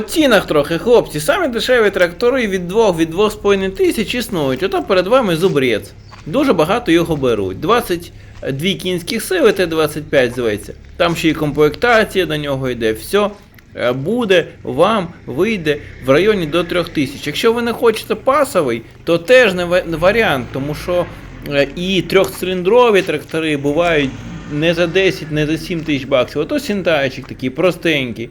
По цінах трохи, хлопці, самі дешеві трактори від 2 від 2,5 тисяч існують. Ото перед вами зубрець. Дуже багато його беруть. 22 кінських сили, Т-25 зветься. Там ще й комплектація до нього йде. Все е, буде, вам вийде в районі до 3 тисяч. Якщо ви не хочете пасовий, то теж не варіант, тому що е, і трьохциліндрові трактори бувають не за 10, не за 7 тисяч баксів. Ото сінтайчик такий простенький.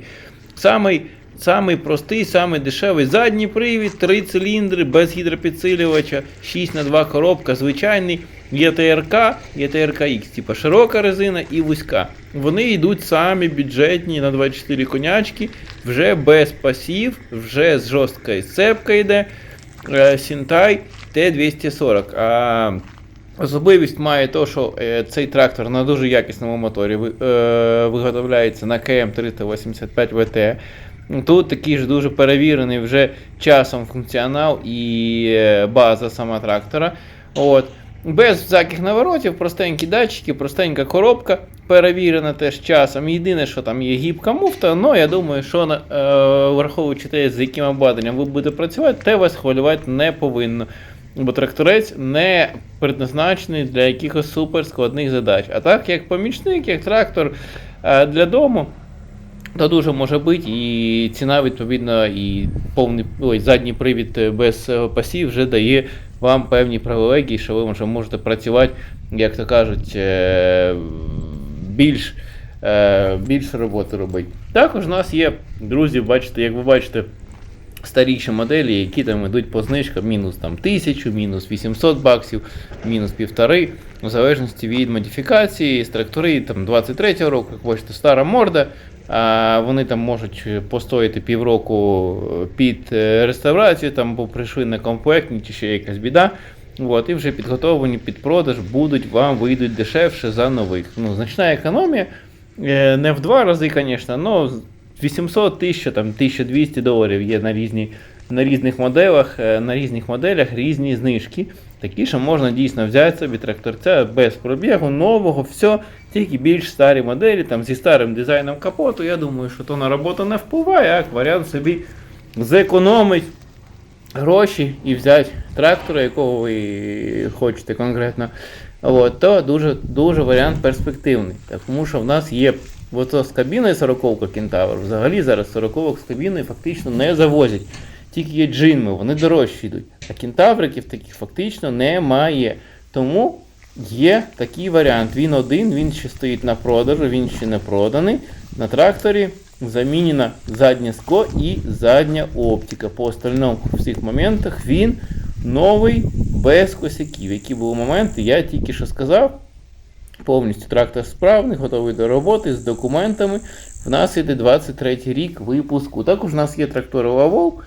Самий, самий простий, самий дешевий задній привід, 3 циліндри без гідропідсилювача, 6 на 2 коробка, звичайний ЄТРК, ЄТРКХ, типа широка резина і вузька. Вони йдуть самі бюджетні на 24 конячки, вже без пасів, вже з жорсткою сцепкою йде. Е, Сінтай Т240. А Особливість має то, що е, цей трактор на дуже якісному моторі е, виготовляється на КМ 385 ВТ. Тут такий ж дуже перевірений вже часом функціонал і е, база сама трактора. От. Без всяких наворотів, простенькі датчики, простенька коробка, перевірена теж часом. Єдине, що там є гібка муфта, але я думаю, що е, враховуючи те, з яким обладнанням ви будете працювати, те вас хвилювати не повинно. Бо тракторець не предназначений для якихось суперскладних задач. А так, як помічник, як трактор е, для дому, то дуже може бути, і ціна, відповідно, і повний ой, задній привід е, без е, пасів вже дає вам певні привілегії, що ви вже можете працювати, як то кажуть, е, більш, більше роботи робити. Також у нас є, друзі, бачите, як ви бачите, старіші моделі, які там йдуть по знижкам мінус там 1000, мінус 800 баксів, мінус півтори, в залежності від модифікації, з трактори там 23-го року, як бачите, стара морда. Вони там можуть постояти півроку під е, реставрацію, там бо прийшли некомплектні чи ще якась біда. От, і вже підготовлені під продаж будуть вам вийдуть дешевше за нових. Ну, значна економія. Е, Не в два рази, звісно, але 800 1000, там 1200 доларів є на різні. На різних моделях, е, на різних моделях різні знижки. Такі, що можна дійсно взяти собі тракторця без пробігу, нового, все, тільки більш старі моделі, там зі старим дизайном капоту. Я думаю, що то на роботу не впливає, а варіант собі зекономить гроші і взяти трактора, якого ви хочете конкретно. От, то дуже, дуже варіант перспективний. Тому що в нас є ото з кабіною 40 кентавр. Взагалі зараз 40 з кабіною фактично не завозять. Тільки є джинми, вони дорожчі йдуть. А кентавриків таких фактично немає. Тому є такий варіант. Він один, він ще стоїть на продажу, він ще не проданий. На тракторі замінена заднє скло і задня оптика. По остальному в всіх моментах він новий без косяків. Які були моменти, я тільки що сказав. Повністю трактор справний, готовий до роботи з документами. В нас іде 23 рік випуску. Також у нас є трактори Лавол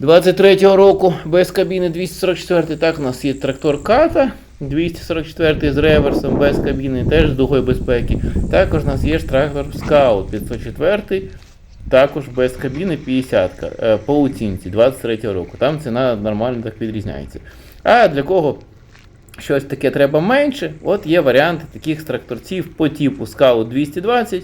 23-го року без кабіни 244. Так, у нас є трактор Ката 244 з реверсом без кабіни, теж з дугою безпеки. Також у нас є трактор Scout 504. Також без кабіни 50 е, по оцінці 23 року. Там ціна нормально так відрізняється. А для кого щось таке треба менше, от є варіанти таких тракторців по типу Scout 220,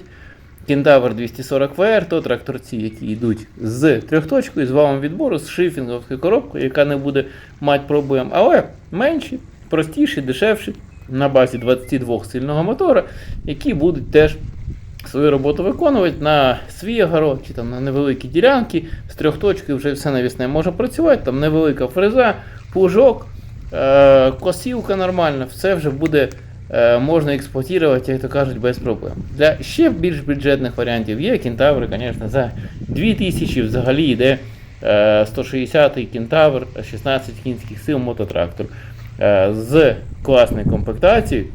Кентавр 240 VR, то тракторці, які йдуть з трьохточкою, з валом відбору, з шифінговською коробкою, яка не буде мати проблем, але менші, простіші, дешевші, на базі 22 сильного мотора, які будуть теж свою роботу виконувати на свій огород чи там на невеликі ділянки. З трьох точки вже все навісне може працювати, там невелика фреза, плужок, е- косілка нормальна, все вже буде. Е, Можна експортувати, як то кажуть, без проблем. Для ще більш бюджетних варіантів є кентаври, звісно, за 2000 взагалі йде е, 160-й кентавр, 16 кінських сил мототрактор. Е, З класною комплектацією